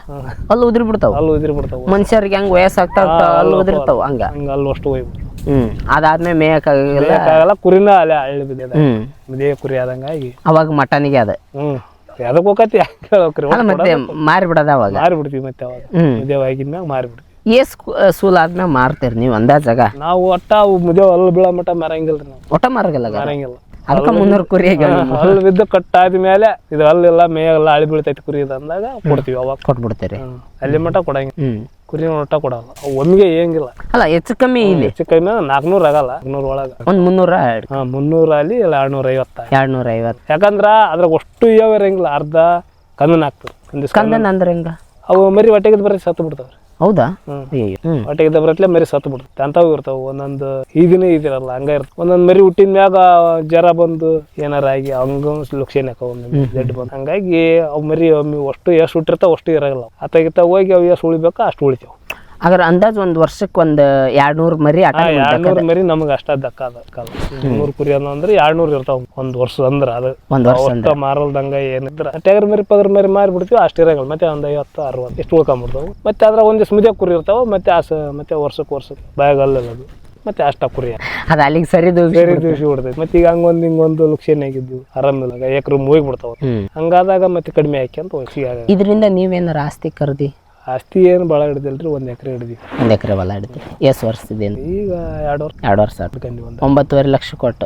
ಅಲ್ಲಿ ಉದ್ರಿ ಬಿಡ್ತಾವ? ಅಲ್ಲಿ ಉದ್ರಿ ಬಿಡ್ತಾವ. ಮನುಷ್ಯರಿಗೆ ಹೆಂಗ್ ವಯಸ್ಸಾಗ್ತಾ ಅಲ್ಲಿ ಉದಿರ್ತಾವ ಹಂಗ. ಹಂಗ ಅಲ್ಲಿ ಅಷ್ಟು ಹೋಗ್ಬಿಡ್ತಾವ ಹ್ಮ್. ಅದಾದ್ಮೇಲೆ ಮೇಯಕ್ಕಾಗಲ್ಲ ಆಗಲ್ಲ ಕುರಿನ ಅಲ್ಲೇ ಹಳ್ಳಿ ಬಿದ್ದಿದೆ ಹ್ಮ್. ಇದೇ ಕುರಿ ಆದಂಗಾಗಿ ಅವಾಗ ಮಟನಿಗೆ ಅದ. ಹ್ಮ್. ಅದಕ್ಕೆ ಹೋಗತಿ ಅಲ್ಲ ಮತ್ತೆ ಮಾರಿ ಬಿಡದ ಅವಾಗ. ಮಾರಿ ಬಿಡ್ತೀವಿ ಮತ್ತೆ ಅವಾಗ. ಹ್ಮ್. ಮುದೇವ್ ಆಗಿದ್ಮ್ಯಾಗ ಮಾರಿ ಬಿಡ್ತೀವಿ ಏಸ್ ಸೂಲ್ ಆದ್ಮೇಲೆ ಮಾರ್ತೀರಿ ನೀವು ಅಂದಾಜಾಗ ನಾವು ಒಟ್ಟ ಅವು ಮುದೇವ್ ಅಲ್ಲಿ ಬೀಳೋ ಮಟ್ಟ ಮಾರಂಗಿಲ್ರಿ ನಾವು. ಒಟ್ಟ ಮಾರಗಲ್ಲ ಮಾರಂಗಿಲ್ಲ. ಅದಕ್ಕೆ ಮುನ್ನೂರು ಕುರಿ ಆಗ್ಯಾವ ನಿಮ್ಗೆ. ಅಲ್ಲಿ ಬಿದ್ದು ಕಟ್ ಆದ್ಮೇಲೆ ಇದು ಅಲ್ಲೆಲ್ಲ ಮೇಯೆಲ್ಲ ಅಳಿ ಬೀಳ್ತೈತಿ ಕುರಿ ಇದು ಅಂದಾಗ ಕೊಡ್ತೀವಿ ಅವಾಗ. ಕೊಟ್ಬಿಡ್ತೀರಿ. ಹ್ಮ್. ಅಲ್ಲಿ ಮಟ ಕೊಡಂಗಿಲ್ಲ. ಹ್ಮ್. ಕುರಿ ಒಟ್ಟ ಕೊಡಲ್ಲ. ಅವು ಒಮ್ಮಿಗೆ ಏಂಗಿಲ್ಲ. ಅಲ್ಲ ಹೆಚ್ಚು ಕಮ್ಮಿ ಇಲ್ಲಿ. ಹೆಚ್ಚು ಕಮ್ಮಿ ನಾಲ್ಕುನೂರು ಆಗಲ್ಲ. ನಾಲ್ಕುನೂರು ಒಳಗ. ಒಂದ್ ಮುನ್ನೂರ ಹಾ ಮುನ್ನೂರ ಅಲ್ಲಿ ಇಲ್ಲ ಎರಡ್ನೂರ ಐವತ್ತ ಎರಡ್ ನೂರ ಐವತ್ತು. ಯಾಕಂದ್ರ ಅದ್ರಾಗ ಅಷ್ಟು ಇಯಾವ ಇರಂಗಿಲ್ಲ ಅರ್ಧ ಕಂದನ್ ಹಾಕ್ತದೆ ಒಂದಿವ್ಸ ಕಂದನ್ ಅಂದ್ರೆ ಹೆಂಗ? ಅವು ಮರಿ ಹೊಟ್ಟೆಗೆ ಬರೀ ಸತ್ತು ಬಿಡ್ತಾವ್ರಿ. ಹೌದಾ? ಹ್ಮ್. ಬರತ್ಲೆ ಮರಿ ಸತ್ತು ಬಿಡ್ತದೆ ಅಂತಾವು ಇರ್ತಾವ. ಒಂದೊಂದು ಈದಿನ ಇದಿರಲ್ಲ ಹಂಗ ಇರ್ತದೆ ಒಂದೊಂದ್ ಮರಿ ಹುಟ್ಟಿನ ಮ್ಯಾಗ ಜರ ಬಂದು ಏನಾರ ಆಗಿ ಹಂಗ ಲುಕ್ಷೇನ್ ಹಾಕವ ಜಡ್ ಬಂದು. ಹಂಗಾಗಿ ಅವ್ ಮರಿ ಒಮ್ಮೆ ಅಷ್ಟು ಎಷ್ಟು ಹುಟ್ಟಿರ್ತಾವ ಅಷ್ಟು ಇರಲ್ಲ. ಅತ್ತಾಗಿತ್ತ ಹೋಗಿ ಅವು ಎಷ್ಟು ಉಳಿಬೇಕು ಅಷ್ಟು ಉಳಿತಾವ. ಹಾಗಾದ್ರೆ ಅಂದಾಜ್ ಒಂದ್ ವರ್ಷಕ್ಕೆ ಒಂದು ಎರಡ್ ನೂರ್ ಮರಿ ಆಟ ಎರಡ್ನೂರು ಮರಿ ನಮಗೆ ಅಷ್ಟ ದಕ್ಕದ ನೂರು ಕುರಿ ಅನ್ನೋ ಅಂದ್ರೆ ಎರಡ್ನೂರು ಇರ್ತಾವ ಒಂದ್ ವರ್ಷ ಅಂದ್ರ ಅದು. ಒಂದ್ ವರ್ಷ ಮಾರಲ್ದಂಗ ಏನಿದ್ರ. ಟಗರ್ ಮರಿ ಪದ್ರ ಮರಿ ಮಾರಿ ಬಿಡ್ತೀವಿ ಅಷ್ಟು ಇರಂಗಿಲ್ಲ. ಮತ್ತೆ ಒಂದ್ ಐವತ್ತು ಅರವತ್ತು ಇಷ್ಟು ಉಳ್ಕೊಂಬಿಡ್ತಾವ ಮತ್ತೆ ಅದ್ರ ಒಂದಿವ್ಸ ಮುದ್ದೆ ಕುರಿ ಇರ್ತಾವ ಮತ್ತೆ ಆಸ ಮತ್ತೆ ವರ್ಷಕ್ಕೆ ವರ್ಷಕ್ಕೆ ಬಾಯಾಗಲ್ಲ ಅದು. ಮತ್ತೆ ಅಷ್ಟ ಕುರಿ. ಅದ ಅಲ್ಲಿಗೆ ಸರಿದು ಬೇರೆ ದಿವಸ ಬಿಡ್ತೈತಿ ಮತ್ತೆ ಈಗ ಹಂಗೊಂದು ಹಿಂಗೊಂದು ಲುಕ್ಷೇನ್ ಆಗಿದ್ದು ಆರಾಮಿಲ್ಲ ಎಕ್ರು ಮೂಗಿ ಬಿಡ್ತಾವ. ಹಂಗಾದಾಗ ಮತ್ತೆ ಕಡಿಮೆ ಹಾಕಿ ಹೋಗಿ ಇದರಿಂದ ನೀವೇನಾರ ಆಸ್ತಿ ಕರ್ದಿ ಆಸ್ತಿ ಏನು ಭಾಳ ಹಿಡ್ದಿಲ್ರಿ? ಒಂದು ಎಕರೆ ಹಿಡಿದ್ವಿ. ಒಂದು ಎಕರೆ ಹೊಲ ಎಸ್ ಎಷ್ಟು ವರ್ಷದೇನು ಈಗ ಎರಡು ವರ್ಷ ಎರಡು ವರ್ಷ ಹಿಡ್ಕೊಂಡ್ವಿ ಹಿಡ್ಕೊಂಡಿ ಒಂದು. ಒಂಬತ್ತುವರೆ ಲಕ್ಷ ಕೊಟ್ಟು.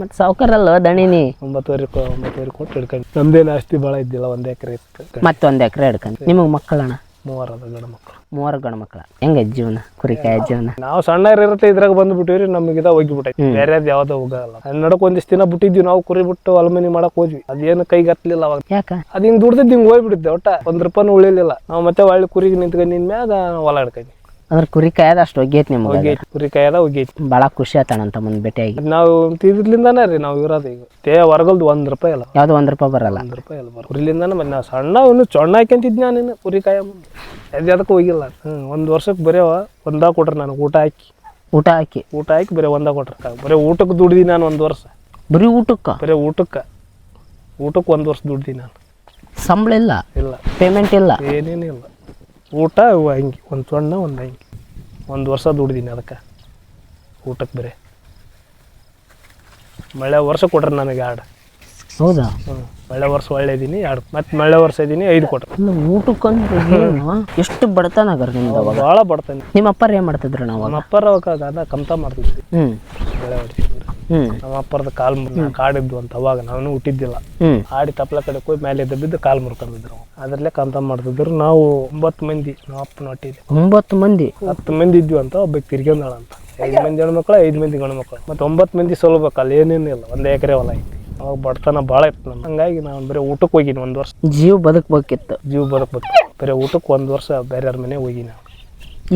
ಮತ್ತೆ ಸಾವುಕಾರಲ್ಲ ದಣಿನಿ. ಒಂಬತ್ತುವರೆ ಕೊ- ಒಂಬತ್ತುವರೆ ಕೊಟ್ಟು ಹಿಡ್ಕೊಂಡು. ನಮ್ದೇನು ಆಸ್ತಿ ಭಾಳ ಇದ್ದಿಲ್ಲ ಒಂದು ಎಕರೆ ಇತ್ತು. ಮತ್ತೊಂದು ಎಕರೆ ಹಿಡ್ಕೊಂಡು. ನಿಮಗೆ ಮಕ್ಕಳಣ್ಣ ಮೂವರ ಅದ ಗಂಡ ಮಕ್ಕಳು ಮೂವರು ಗಂಡು ಮಕ್ಕಳ ಹೆಂಗ ಜೀವನ ಕುರಿಕಾಯ ಜೀವನ ನಾವು ಸಣ್ಣ ಇರುತ್ತೆ ಇದ್ರಾಗ ಬಂದು ಬಿಟ್ಟಿವ್ರಿ ನಮಗಿದ ಹೋಗಿಬಿಟ್ಟೈತಿ. ಬೇರೆ ಯಾವ್ದೋ ಹೋಗಲ್ಲ. ನಡಕ್ ಒಂದಿಷ್ಟು ದಿನ ಬಿಟ್ಟಿದ್ವಿ ನಾವು ಕುರಿ ಬಿಟ್ಟು ಅಲ್ಮನಿ ಮಾಡಕ್ ಹೋದ್ವಿ. ಅದೇನು ಕೈಗೆ ಹತ್ಲಿಲ್ಲ ಅವಾಗ. ಯಾಕ? ಅದ್ ಹಿಂಗ್ ದುಡ್ದಿದ್ದು ಹಿಂಗ್ ಹೋಗ್ಬಿಟ್ಟಿದ್ದೆ ಒಟ್ಟ. ಒಂದ್ ರೂಪಾಯಿ ಉಳಿಲಿಲ್ಲ. ನಾವು ಮತ್ತೆ ಒಳ್ಳೆ ಕುರಿಗೆ ನಿಂತ್ಕೊಂಡು ಮ್ಯಾಗ ಹೊಲ ಹಿಡ್ಕೊಂಡ್ವಿ ಅಂದ್ರೆ ಕುರಿ ಕಾಯದ ಅಷ್ಟು ಒಗ್ಗೈತಿ ನಿಮ್ಗೆ ಕುರಿ ಕಾಯದ ಒಗ್ಗೈತಿ. ಭಾಳ ಖುಷಿ ಆತಣಂತ ಮುಂದೆ ಭೇಟಿಯಾಗಿ. ನಾವು ಇದ್ರಲಿಂದಾನೇ ರೀ ನಾವು ಇರೋದು ಈಗ. ತೇ ಹೊರಗಲ್ದು ಒಂದ್ ರೂಪಾಯಿ ಅಲ್ಲ. ಯಾವ್ದು ಒಂದ್ ರೂಪಾಯಿ ಬರಲ್ಲ. ಒಂದ್ ರೂಪಾಯಿ ಅಲ್ಲ ಬರೋ ಕುರಿಲಿಂದಾನೆ ಮತ್ತೆ ನಾವು ಸಣ್ಣ ಇನ್ನು ಚೊಣ್ಣ ಹಾಕ್ಯಂತಿದ್ ನಾನು ಕುರಿ ಕಾಯ. ಮುಂದೆ ಅದು ಅದಕ್ಕೆ ಹೋಗಿಲ್ಲ ಹ್ಮ್ ಒಂದ್ ವರ್ಷಕ್ಕೆ ಬರೀ ಒಂದ ಕೊಟ್ರ ನಾನು ಊಟ ಹಾಕಿ. ಊಟ ಹಾಕಿ. ಊಟ ಹಾಕಿ ಬರೀ ಒಂದ ಕೊಟ್ರ. ಬರೀ ಊಟಕ್ಕೆ ದುಡ್ದಿ ನಾನು ಒಂದ್ ವರ್ಷ. ಬರೀ ಊಟಕ್ಕ? ಬರೀ ಊಟಕ್ಕೆ. ಊಟಕ್ಕೆ ಒಂದ್ ವರ್ಷ ದುಡ್ದಿ ನಾನು. ಸಂಬಳ ಇಲ್ಲ? ಇಲ್ಲ. ಪೇಮೆಂಟ್ ಇಲ್ಲ? ಏನೇನು ಇಲ್ಲ ಊಟ ಇವು ಅಂಗಿ ಒಂದು ಸೊಣ್ಣ ಒಂದು ಅಂಗಿ. ಒಂದು ವರ್ಷ ದುಡ್ದೀನಿ ಅದಕ್ಕೆ. ಊಟಕ್ಕೆ ಬರೀ. ಮಳೆ ವರ್ಷ ಕೊಟ್ರೆ ನನಗೆ ಆಡ. ಹೌದಾ? ಹ್ಞೂ ಮಳೆ ವರ್ಷ ಒಳ್ಳೆ ಇದೀನಿ ಎರಡು ಮತ್ತೆ ಮಳೆ ವರ್ಷ ಇದೀನಿ ಐದು ಕೊಟ್ಟರು ಇಲ್ಲ ಊಟಕ್ಕಂದ್ರೆ ಏನು? ಎಷ್ಟು ಬಡತನ ಆಗರ್ ನಿಮ್ದು ಅವಾಗ? ಭಾಳ ಬಡ್ತಾನೆ. ನಿಮ್ಮ ಅಪ್ಪರ್ ಏನ್ ಮಾಡ್ತಿದ್ರು ನಾವು ನಮ್ಮ ಅಪ್ಪರ ಅವಾಗ ಅದ ಕಮ್ತ ಮಾಡ್ತಿದ್ವಿ. ಮಳೆ ಹೊಡಿಸಿದ್ರು ನಮ್ಮ ಅಪ್ಪರದ ಕಾಲು ಮುರ್ ಕಾಡಿದ್ದು ಅಂತ ಅವಾಗ ನಾನು ಹುಟ್ಟಿದ್ದಿಲ್ಲ. ಆಡಿ ತಪ್ಪಲ ಕಡೆ ಹೋಗಿ ಮೇಲೆ ಎದ್ದು ಬಿದ್ದು ಕಾಲು ಮುರ್ಕೊಂಡಿದ್ರು ಅದ್ರಲ್ಲೇ ಕಂತ ಮಾಡ್ತಿದ್ರು. ನಾವು ಒಂಬತ್ತು ಮಂದಿ ನಮ್ಮ ಅಪ್ಪನ ಹೊಟ್ಟಿಲಿ ಒಂಬತ್ತು ಮಂದಿ? ಹತ್ತು ಮಂದಿ ಇದ್ವಿ ಅಂತ ಒಬ್ಬ ತಿರ್ಗ್ಯಂದಾಳ ಅಂತ. ಐದು ಮಂದಿ ಹೆಣ್ಮಕ್ಳು ಐದು ಮಂದಿ ಗಂಡು ಮಕ್ಕಳು ಮತ್ತೆ ಒಂಬತ್ತು ಮಂದಿ ಸೊಲ್ಬೇಕು ಏನೇನಿಲ್ಲ ಏನೇನು ಇಲ್ಲ. ಒಂದು ಎಕರೆ ಹೊಲ ಐತಿ. ಅವಾಗ ಬಡತನ ಭಾಳ ಇತ್ತು ನಮ್ಗೆ ಹಂಗಾಗಿ ನಾನು ಬರೀ ಊಟಕ್ಕೆ ಹೋಗಿನಿ ಒಂದು ವರ್ಷ. ಜೀವ ಬದುಕ್ಬೇಕಿತ್ತು. ಜೀವ ಬದುಕ್ಬೇಕು. ಬರೀ ಊಟಕ್ಕೆ ಒಂದು ವರ್ಷ ಬೇರೆಯವ್ರ ಮನೆ ಹೋಗಿನಿ ನಾನು.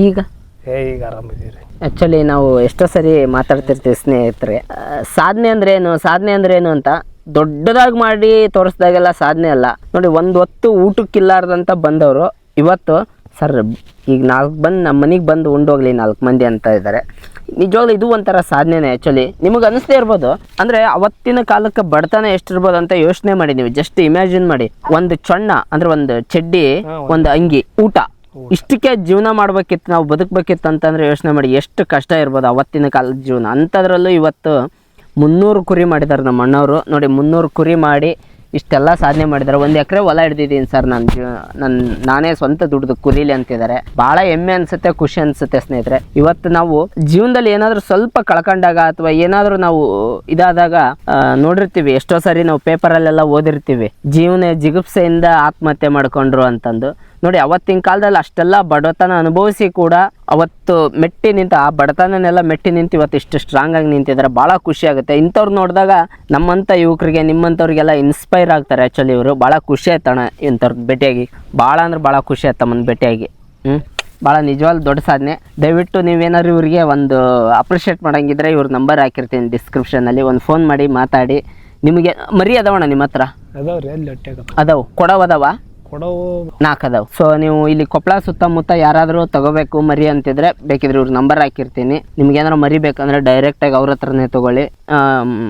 ಈಗ? ಏ ಈಗ ಆರಾಮಿದ್ದೀರಿ ಆ್ಯಕ್ಚುಲಿ ನಾವು ಎಷ್ಟೋ ಸರಿ ಮಾತಾಡ್ತಿರ್ತೀವಿ ಸ್ನೇಹಿತರೆ. ಆ, ಸಾಧನೆ ಅಂದ್ರೆ ಏನು ಸಾಧನೆ ಅಂದ್ರೆ ಏನು ಅಂತ ದೊಡ್ಡದಾಗಿ ಮಾಡಿ ತೋರಿಸ್ದಾಗೆಲ್ಲ ಸಾಧನೆ ಅಲ್ಲ. ನೋಡಿ ಒಂದು ಹೊತ್ತು ಊಟಕ್ಕಿಲ್ಲಾರ್ದಂತ ಬಂದವರು ಇವತ್ತು ಸರ್ ಈಗ ನಾಲ್ಕು ಬಂದು ನಮ್ಮ ಮನೆಗೆ ಬಂದು ಉಂಡೋಗ್ಲಿ ನಾಲ್ಕು ಮಂದಿ ಅಂತ ಇದ್ದಾರೆ ನಿಜವಾಗ್ಲೂ ಇದು ಒಂಥರ ಸಾಧನೆನೇ ಆ್ಯಕ್ಚುಲಿ ನಿಮಗೆ ಅನಿಸ್ತೇ ಇರ್ಬೋದು ಅಂದರೆ ಅವತ್ತಿನ ಕಾಲಕ್ಕೆ ಬಡತನ ಎಷ್ಟಿರ್ಬೋದು ಅಂತ ಯೋಚನೆ ಮಾಡಿ ನೀವು. ಜಸ್ಟ್ ಇಮ್ಯಾಜಿನ್ ಮಾಡಿ. ಒಂದು ಚೊಣ್ಣ ಅಂದ್ರೆ ಒಂದು ಚಡ್ಡಿ ಒಂದು ಅಂಗಿ ಊಟ. ಇಷ್ಟಕ್ಕೆ ಜೀವನ ಮಾಡ್ಬೇಕಿತ್ತು ನಾವು ಬದುಕಬೇಕಿತ್ತು ಅಂತಂದರೆ ಯೋಚನೆ ಮಾಡಿ. ಎಷ್ಟು ಕಷ್ಟ ಇರ್ಬೋದು ಅವತ್ತಿನ ಕಾಲದ ಜೀವನ. ಅಂಥದ್ರಲ್ಲೂ ಇವತ್ತು ಮುನ್ನೂರು ಕುರಿ ಮಾಡಿದ್ದಾರೆ ನಮ್ಮ ಅಣ್ಣವರು ನೋಡಿ ಮುನ್ನೂರು ಕುರಿ ಮಾಡಿ ಇಷ್ಟೆಲ್ಲ ಸಾಧನೆ ಮಾಡಿದ್ದಾರೆ. ಒಂದು ಎಕರೆ ಹೊಲ ಹಿಡ್ದಿದ್ದೀನಿ ಸರ್ ನನ್ನ ಜೀವ ನನ್ನ ನಾನೇ ಸ್ವಂತ ದುಡ್ದು ಕುರಿಲಿ ಅಂತಿದ್ದಾರೆ. ಭಾಳ ಹೆಮ್ಮೆ ಅನ್ಸುತ್ತೆ, ಖುಷಿ ಅನ್ಸುತ್ತೆ ಸ್ನೇಹಿತರೆ. ಇವತ್ತು ನಾವು ಜೀವನದಲ್ಲಿ ಏನಾದರೂ ಸ್ವಲ್ಪ ಕಳ್ಕೊಂಡಾಗ ಅಥವಾ ಏನಾದರೂ ನಾವು ಇದಾದಾಗ ನೋಡಿರ್ತೀವಿ. ಎಷ್ಟೋ ಸಾರಿ ನಾವು ಪೇಪರಲ್ಲೆಲ್ಲ ಓದಿರ್ತೀವಿ. ಜೀವನ ಜಿಗುಪ್ಸೆಯಿಂದ ಆತ್ಮಹತ್ಯೆ ಮಾಡ್ಕೊಂಡ್ರು ಅಂತಂದು. ನೋಡಿ ಅವತ್ತಿನ ಕಾಲದಲ್ಲಿ ಅಷ್ಟೆಲ್ಲ ಬಡತನ ಅನುಭವಿಸಿ ಕೂಡ ಅವತ್ತು ಮೆಟ್ಟಿ ನಿಂತ ಆ ಬಡತನನೆಲ್ಲ ಮೆಟ್ಟಿ ನಿಂತು ಇವತ್ತು ಇಷ್ಟು ಸ್ಟ್ರಾಂಗ್ ಆಗಿ ನಿಂತಿದ್ದಾರೆ. ಭಾಳ ಖುಷಿ ಆಗುತ್ತೆ. ಇಂಥವ್ರು ನೋಡಿದಾಗ ನಮ್ಮಂಥ ಯುವಕರಿಗೆ ನಿಮ್ಮಂಥವ್ರಿಗೆಲ್ಲ ಇನ್ಸ್ಪೈರ್ ಆಗ್ತಾರೆ ಆ್ಯಕ್ಚುಲಿ ಇವರು. ಭಾಳ ಖುಷಿ ಆಯ್ತಣ್ಣ ಇಂಥವ್ರ ಭೇಟಿಯಾಗಿ. ಭಾಳ ಅಂದ್ರೆ ಭಾಳ ಖುಷಿ ಆಯ್ತು ತಮ್ಮನ್ನ ಭೇಟಿಯಾಗಿ. ಹ್ಞೂ ಭಾಳ ನಿಜವಾದ ದೊಡ್ಡ ಸಾಧನೆ. ದಯವಿಟ್ಟು ನೀವೇನಾದ್ರು ಇವರಿಗೆ ಒಂದು ಅಪ್ರಿಷಿಯೇಟ್ ಮಾಡಂಗಿದ್ರೆ ಇವ್ರ ನಂಬರ್ ಹಾಕಿರ್ತೀನಿ ಡಿಸ್ಕ್ರಿಪ್ಷನಲ್ಲಿ ಒಂದು ಫೋನ್ ಮಾಡಿ ಮಾತಾಡಿ. ನಿಮಗೆ ಮರಿ ಅದಾವಣ್ಣ ನಿಮ್ಮ ಹತ್ರ? ಅಲ್ಲಿ ಅದಾವು. ಕೊಡವ್ ಅದಾವ? ಕೊಡವು. ನಾಲ್ಕು ಅದಾವ ಸೊ ನೀವು ಇಲ್ಲಿ ಕೊಪ್ಪಳ ಸುತ್ತಮುತ್ತ ಯಾರಾದರೂ ತಗೋಬೇಕು ಮರಿ ಅಂತಿದ್ರೆ ಬೇಕಿದ್ರೆ ಇವ್ರ ನಂಬರ್ ಹಾಕಿರ್ತೀನಿ. ನಿಮ್ಗೆ ಏನಾರ ಮರಿ ಬೇಕಂದ್ರೆ ಡೈರೆಕ್ಟಾಗಿ ಅವ್ರ ಹತ್ರನೇ ತಗೊಳ್ಳಿ.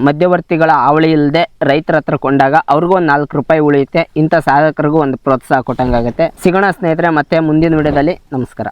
ಮಧ್ಯವರ್ತಿಗಳ ಅವಳಿ ಇಲ್ಲದೆ ರೈತರ ಹತ್ರ ಕೊಂಡಾಗ ಅವ್ರಿಗೂ ಒಂದು ನಾಲ್ಕು ರೂಪಾಯಿ ಉಳಿಯುತ್ತೆ. ಇಂಥ ಸಾಧಕರಿಗೂ ಒಂದು ಪ್ರೋತ್ಸಾಹ ಕೊಟ್ಟಂಗಾಗುತ್ತೆ. ಸಿಗೋಣ ಸ್ನೇಹಿತರೆ, ಮತ್ತೆ ಮುಂದಿನ ವಿಡಿಯೋದಲ್ಲಿ ನಮಸ್ಕಾರ.